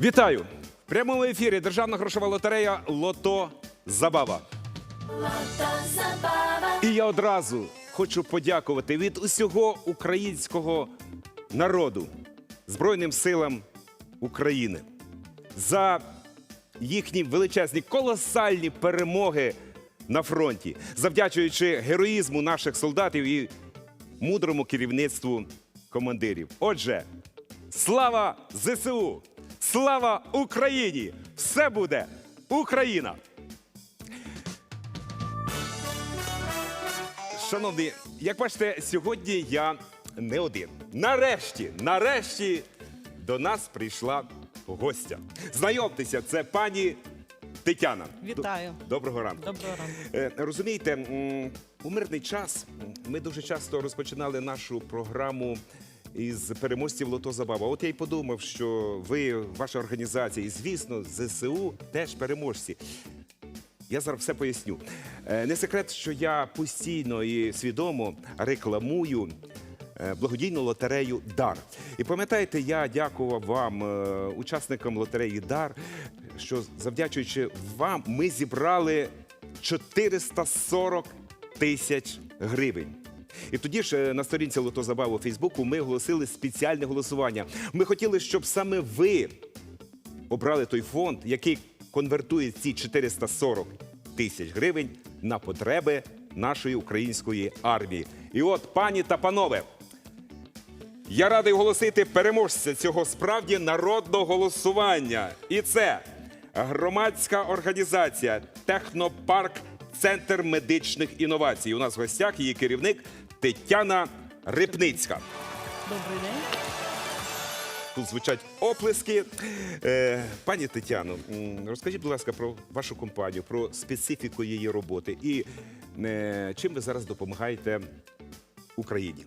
Вітаю! В прямому ефірі Державна грошова лотерея Лото Забава. І я одразу хочу подякувати від усього українського народу Збройним силам України за їхні величезні колосальні перемоги на фронті, завдячуючи героїзму наших солдатів і мудрому керівництву командирів. Отже, слава ЗСУ! Слава Україні! Все буде Україна! Шановні, як бачите, сьогодні я не один. Нарешті, нарешті до нас прийшла гостя. Знайомтеся, це пані Тетяна. Вітаю. Доброго ранку. Доброго ранку. Е, Розумієте, у мирний час ми дуже часто розпочинали нашу програму із переможців Лото Забава. От я й подумав, що ви, ваша організація, і звісно, ЗСУ теж переможці. Я зараз все поясню. Е, Не секрет, що я постійно і свідомо рекламую е, благодійну лотерею Дар. І пам'ятаєте, я дякував вам, е, учасникам лотереї Дар, що завдячуючи вам, ми зібрали 440 тисяч гривень. І тоді ж е, на сторінці Лото Забава у Фейсбуку ми оголосили спеціальне голосування. Ми хотіли, щоб саме ви обрали той фонд, який конвертує ці 440 тисяч гривень на потреби нашої української армії. І от, пані та панове, я радий оголосити переможця цього справді народного голосування. І це громадська організація Технопарк Центр медичних інновацій. У нас в гостях її керівник Тетяна Рипницька. Добрий день. Тут звучать оплески. Е, пані Тетяно, розкажіть, будь ласка, про вашу компанію, про специфіку її роботи і е, чим ви зараз допомагаєте Україні?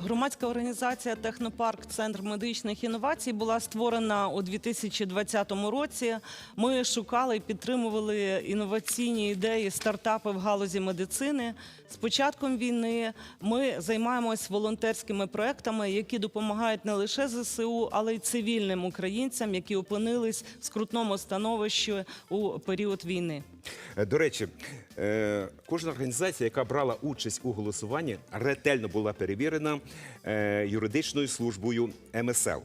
Громадська організація Технопарк Центр медичних інновацій була створена у 2020 році. Ми шукали і підтримували інноваційні ідеї, стартапи в галузі медицини. З початком війни ми займаємось волонтерськими проектами, які допомагають не лише ЗСУ, але й цивільним українцям, які опинились в скрутному становищі у період війни. Е, До речі, е, кожна організація, яка брала участь у голосуванні, ретельно була перевірена е, юридичною службою МСЛ.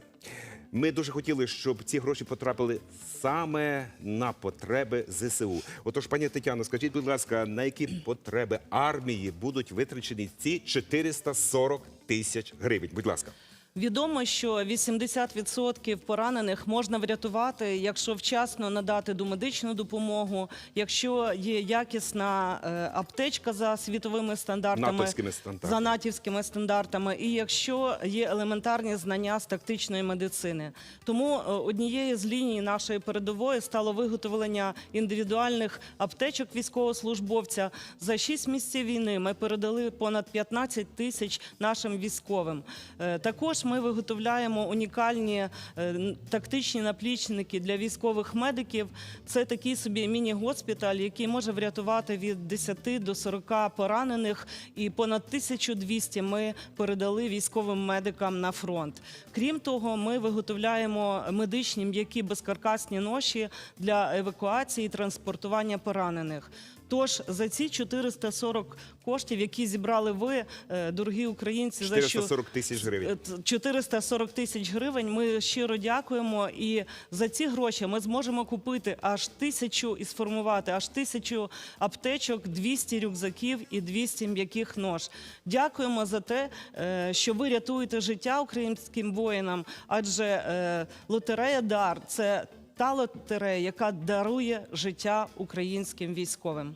Ми дуже хотіли, щоб ці гроші потрапили саме на потреби ЗСУ. Отож, пані Тетяно, скажіть, будь ласка, на які потреби армії будуть витрачені ці 440 тисяч гривень? Будь ласка. Відомо, що 80% поранених можна врятувати, якщо вчасно надати домедичну допомогу, якщо є якісна е, аптечка за світовими стандартами, Натовськими стандартами. за натівськими стандартами, і якщо є елементарні знання з тактичної медицини. Тому е, однією з ліній нашої передової стало виготовлення індивідуальних аптечок військовослужбовця. За 6 місяців війни ми передали понад 15 тисяч нашим військовим. Е, Ми виготовляємо унікальні е, тактичні наплічники для військових медиків. Це такий собі міні-госпіталь, який може врятувати від 10 до 40 поранених, і понад 1200 ми передали військовим медикам на фронт. Крім того, ми виготовляємо медичні м'які безкаркасні ноші для евакуації і транспортування поранених. Тож за ці 440 коштів, які зібрали ви, е, дорогі українці, за що 440 тисяч гривень. Е, 440 тисяч гривень. Ми щиро дякуємо. І за ці гроші ми зможемо купити аж тисячу і сформувати аж тисячу аптечок, 200 рюкзаків і 200 м'яких нож. Дякуємо за те, е, що ви рятуєте життя українським воїнам, адже лотерея Дар це та лотерея, яка дарує життя українським військовим.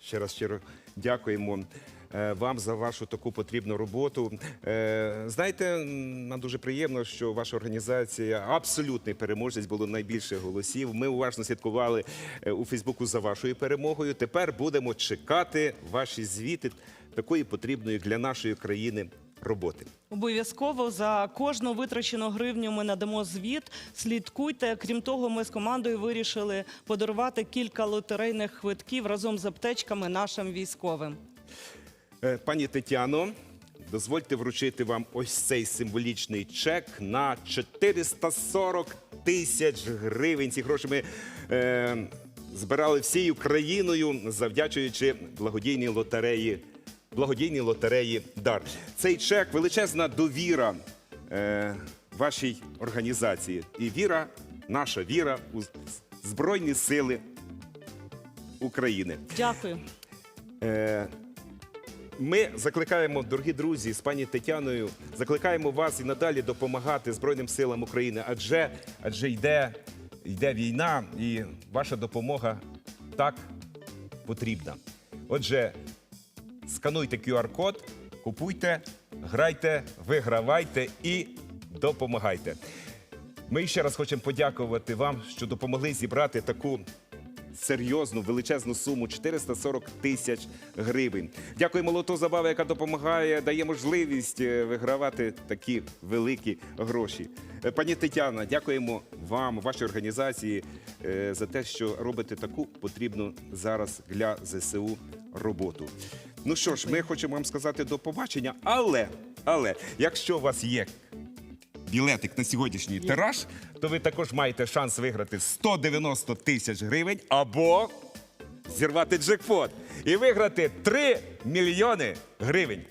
Ще раз щиро дякуємо е, вам за вашу таку потрібну роботу. Е, Знаєте, нам дуже приємно, що ваша організація абсолютний переможець було найбільше голосів. Ми уважно слідкували е, у Фейсбуку за вашою перемогою. Тепер будемо чекати ваші звіти такої потрібної для нашої країни роботи. Обов'язково за кожну витрачену гривню ми надамо звіт. Слідкуйте. Крім того, ми з командою вирішили подарувати кілька лотерейних квитків разом з аптечками нашим військовим. Е, Пані Тетяно, дозвольте вручити вам ось цей символічний чек на 440 тисяч гривень. Ці гроші ми е, збирали всією країною, завдячуючи благодійній лотереї. Благодійній лотереї Дар. Цей чек величезна довіра е, вашій організації. І віра, наша віра у Збройні Сили України. Дякую. Е, Ми закликаємо, дорогі друзі, з пані Тетяною, закликаємо вас і надалі допомагати Збройним силам України, адже, адже йде, йде війна, і ваша допомога так потрібна. Отже, скануйте QR-код, купуйте, грайте, вигравайте і допомагайте. Ми ще раз хочемо подякувати вам, що допомогли зібрати таку серйозну величезну суму 440 тисяч гривень. Дякуємо Лото Забава, яка допомагає, дає можливість е, вигравати такі великі гроші. Е, Пані Тетяна, дякуємо вам, вашій організації е, за те, що робите таку потрібну зараз для ЗСУ роботу. Ну що ж, ми хочемо вам сказати до побачення, але, але якщо у вас є білетик на сьогоднішній тираж, то ви також маєте шанс виграти 190 тисяч гривень або зірвати джекпот і виграти 3 мільйони гривень.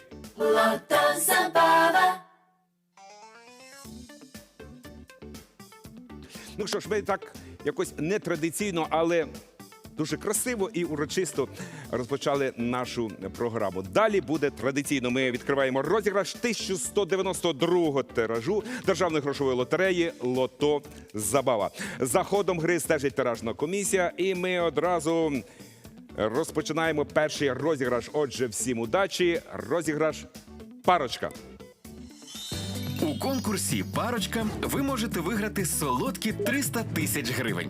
Ну що ж, ми так якось нетрадиційно, але дуже красиво і урочисто розпочали нашу програму. Далі буде традиційно. Ми відкриваємо розіграш 1192-го тиражу державної грошової лотереї Лото Забава. За ходом гри стежить тиражна комісія, і ми одразу розпочинаємо перший розіграш. Отже, всім удачі. Розіграш парочка. У конкурсі Парочка ви можете виграти солодкі 300 тисяч гривень.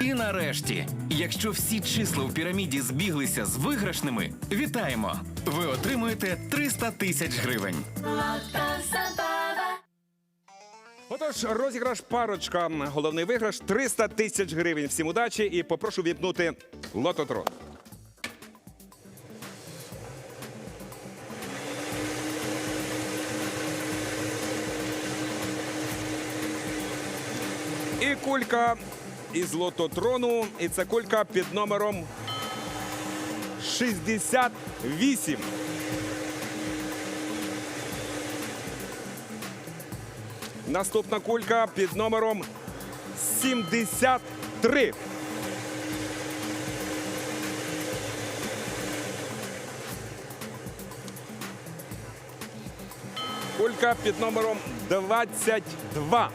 І нарешті, якщо всі числа у піраміді збіглися з виграшними, вітаємо! Ви отримуєте 300 тисяч гривень. Отож, розіграш парочка. Головний виграш 300 тисяч гривень. Всім удачі і попрошу віпнути лототрон. І кулька із лототрону. І це кулька під номером 68. Наступна кулька під номером 73. Кулька під номером 22.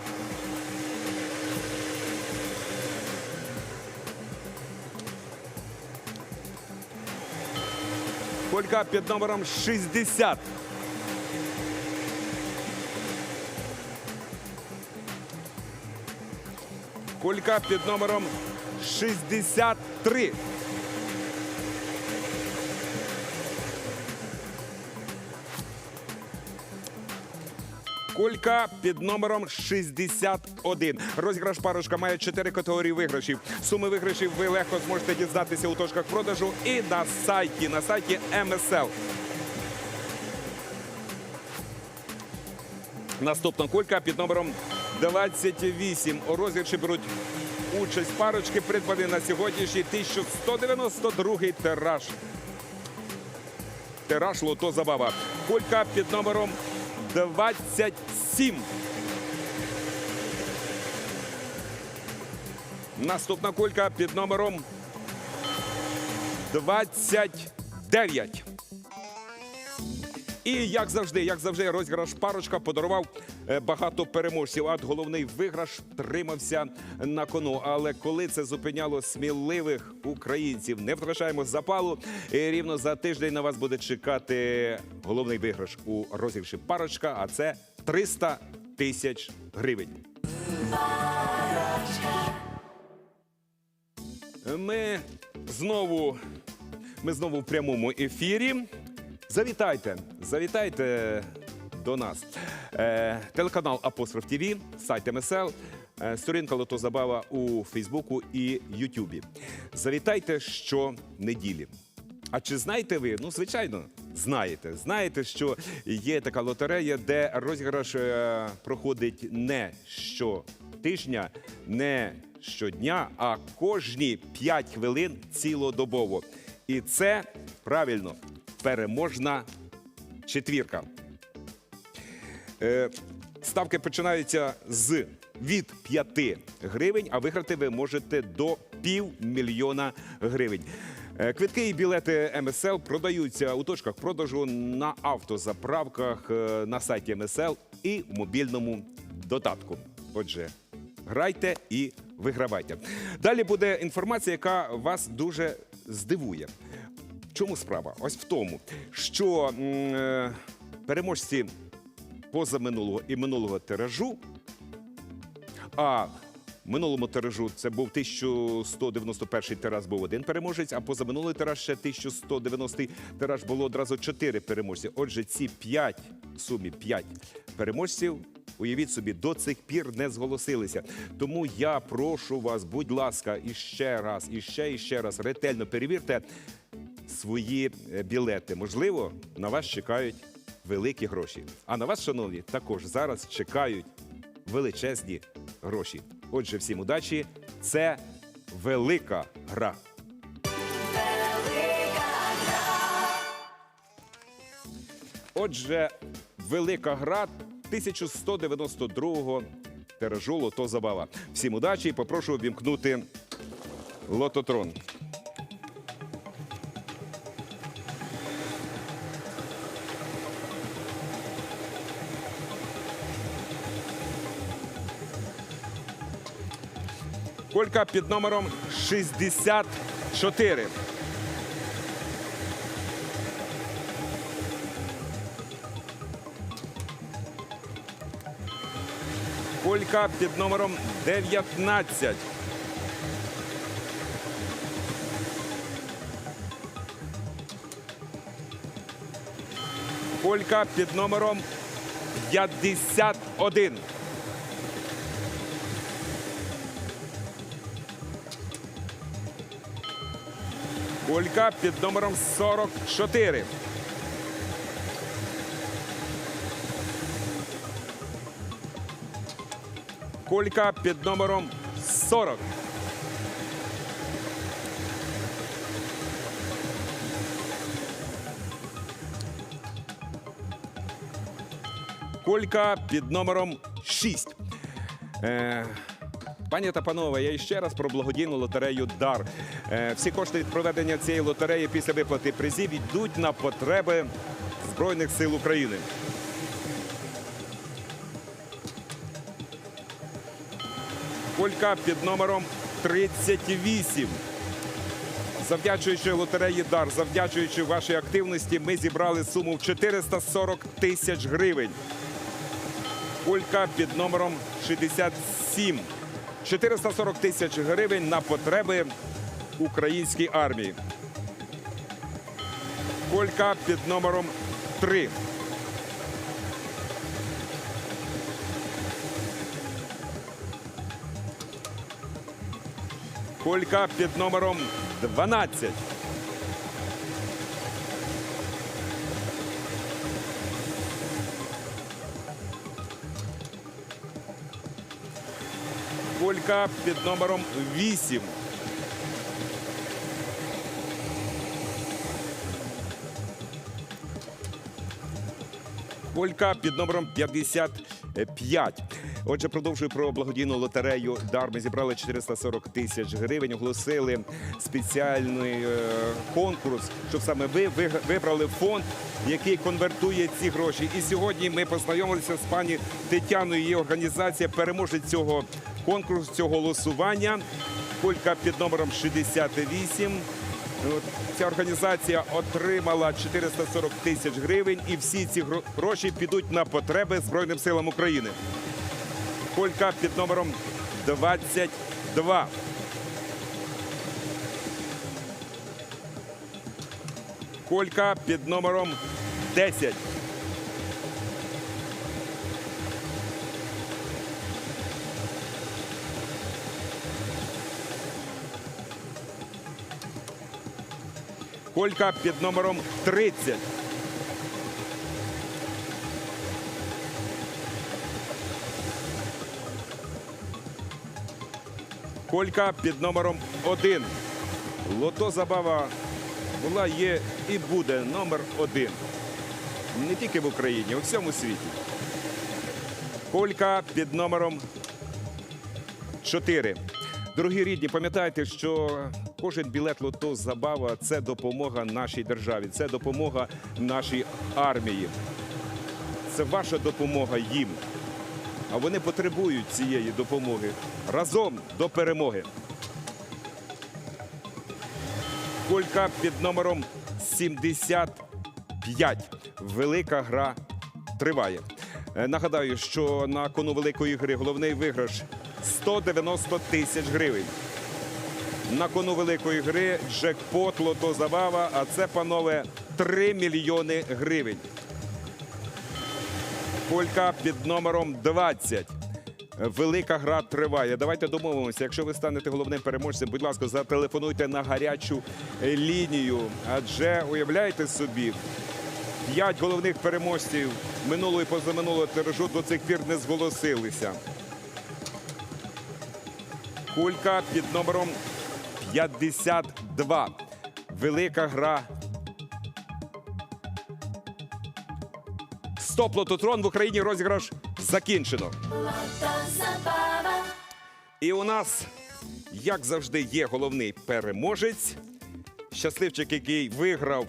Кулька під номером 60. Колька під номером 63. Кулька під номером 61. Розіграш парочка має 4 категорії виграшів. Суми виграшів ви легко зможете дізнатися у точках продажу і на сайті, на сайті МСЛ. Наступна кулька під номером 28. У розіграші беруть участь парочки, придбані на сьогоднішній 1192 тираж. Тираж лото забава. Кулька під номером 27. Наступна кулька під номером 29. І як завжди, як завжди, розіграш парочка подарував багато переможців. А головний виграш тримався на кону. Але коли це зупиняло сміливих українців, не втрачаємо запалу. Рівно за тиждень на вас буде чекати головний виграш у розіграші парочка. А це 300 тисяч гривень. Ми знову, ми знову в прямому ефірі. Завітайте, завітайте до нас. Е, телеканал Апостроф ТВ, сайт МСЛ, е, сторінка Лото Забава у Фейсбуку і Ютубі. Завітайте щонеділі. А чи знаєте ви? Ну, звичайно, знаєте. Знаєте, що є така лотерея, де розіграш е, проходить не щотижня, не щодня, а кожні 5 хвилин цілодобово. І це правильно переможна четвірка. Е, ставки починаються з від 5 гривень, а виграти ви можете до півмільйона гривень. Е, Квитки і білети МСЛ продаються у точках продажу на автозаправках е, на сайті МСЛ і в мобільному додатку. Отже, грайте і вигравайте. Далі буде інформація, яка вас дуже здивує. В чому справа? Ось в тому, що переможці позаминулого і минулого тиражу, а минулому тиражу це був 1191 тираж, був один переможець, а позаминулий тираж ще 1190 тираж було одразу 4 переможці. Отже, ці 5 в сумі 5 переможців. Уявіть собі, до цих пір не зголосилися. Тому я прошу вас, будь ласка, і ще раз, і ще, раз ретельно перевірте свої е, білети. Можливо, на вас чекають великі гроші. А на вас, шановні, також зараз чекають величезні гроші. Отже, всім удачі. Це велика гра. Отже, велика гра 1192-го тиражу Лото Забава. Всім удачі і попрошу обімкнути лототрон. Колька під номером 64. Колька під номером 19. Колька під номером 51. Колька під номером 44. Колька під номером 40. Колька під номером 6. Е, Пані та панове, я ще раз про благодійну лотерею Дар. Е, всі кошти від проведення цієї лотереї після виплати призів йдуть на потреби Збройних сил України. Колька під номером 38. Завдячуючи лотереї Дар, завдячуючи вашій активності, ми зібрали суму в 440 тисяч гривень. Кулька під номером 67. 440 тисяч гривень на потреби української армії. Колька під номером 3. Колька під номером 12. Колька під номером 8. Колька під номером 55. Отже, продовжую про благодійну лотерею Дар. Ми зібрали 440 тисяч гривень. Оголосили спеціальний е, конкурс, щоб саме ви вибрали фонд, який конвертує ці гроші. І сьогодні ми познайомилися з пані Тетяною. Її організація переможець цього конкурсу, цього голосування. Колька під номером 68. От Ця організація отримала 440 тисяч гривень, і всі ці гроші підуть на потреби Збройним силам України. Колька під номером 22. Колька під номером 10. Колька під номером 30. Колька під номером 1. Лото забава була, є і буде номер один. Не тільки в Україні, у всьому світі. Колька під номером 4. Дорогі рідні, пам'ятайте, що кожен білет лото забава це допомога нашій державі, це допомога нашій армії. Це ваша допомога їм. А вони потребують цієї допомоги разом до перемоги. Колька під номером 75. Велика гра триває. Е, Нагадаю, що на кону великої гри головний виграш 190 тисяч гривень. На кону великої гри джекпот лото забава, а це, панове, 3 мільйони гривень. Колька під номером 20. Велика гра триває. Давайте домовимося. Якщо ви станете головним переможцем, будь ласка, зателефонуйте на гарячу лінію. Адже уявляєте собі, п'ять головних переможців минулого і позаминулого тиражу до цих пір не зголосилися. Кулька під номером 52. Велика гра. Стоп лототрон в Україні розіграш закінчено. І у нас, як завжди, є головний переможець. Щасливчик, який виграв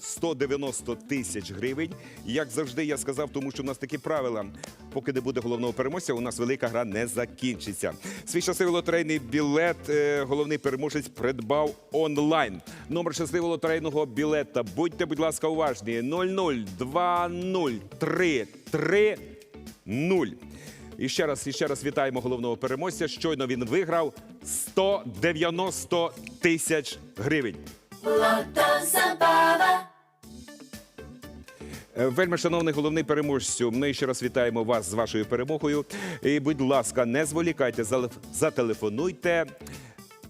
190 тисяч гривень. Як завжди, я сказав, тому що в нас такі правила. Поки не буде головного переможця, у нас велика гра не закінчиться. Свій щасливий лотерейний білет е, головний переможець придбав онлайн. Номер щасливого лотерейного білета. Будьте, будь ласка, уважні. 00203330. І ще раз, і ще раз вітаємо головного переможця. Щойно він виграв 190 тисяч гривень. Е, Вельми шановний головний переможцю, ми ще раз вітаємо вас з вашою перемогою. І, будь ласка, не зволікайте, зателефонуйте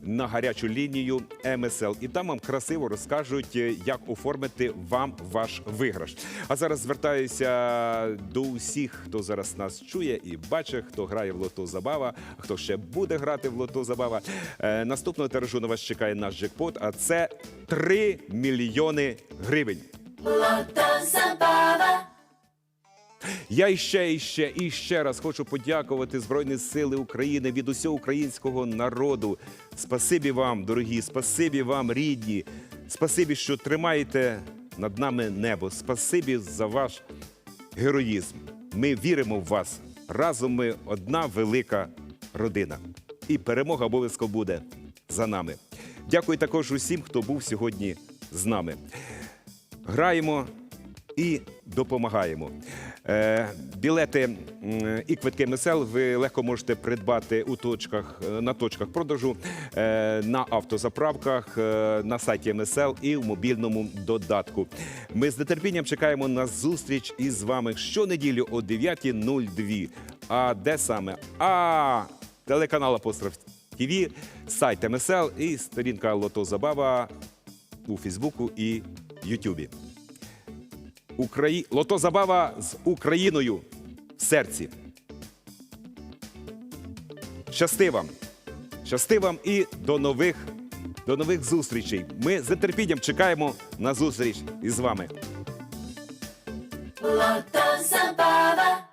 на гарячу лінію МСЛ. І там вам красиво розкажуть, е, як оформити вам ваш виграш. А зараз звертаюся до усіх, хто зараз нас чує і бачить, хто грає в лото забава, хто ще буде грати в лото забава. Е, Наступного тиражу на вас чекає наш джекпот, а це 3 мільйони гривень. Я іще, іще, і ще раз хочу подякувати Збройні Сили України від усього українського народу. Спасибі вам, дорогі, спасибі вам, рідні. Спасибі, що тримаєте над нами небо. Спасибі за ваш героїзм. Ми віримо в вас. Разом ми одна велика родина. І перемога обов'язково буде за нами. Дякую також усім, хто був сьогодні з нами. Граємо і допомагаємо. Е, білети і квитки МСЛ ви легко можете придбати у точках е, на точках продажу, е, на автозаправках, на сайті МСЛ і в мобільному додатку. Ми з нетерпінням чекаємо на зустріч із вами щонеділю о 9.02. А де саме? А телеканал Апостроф ТВ, сайт МСЛ і сторінка Лото Забава у Фейсбуку і Ютубі. Украї... Лото Забава з Україною в серці. Щасти вам! Щасти вам і до нових, до нових зустрічей. Ми з нетерпінням чекаємо на зустріч із вами. Лото Забава.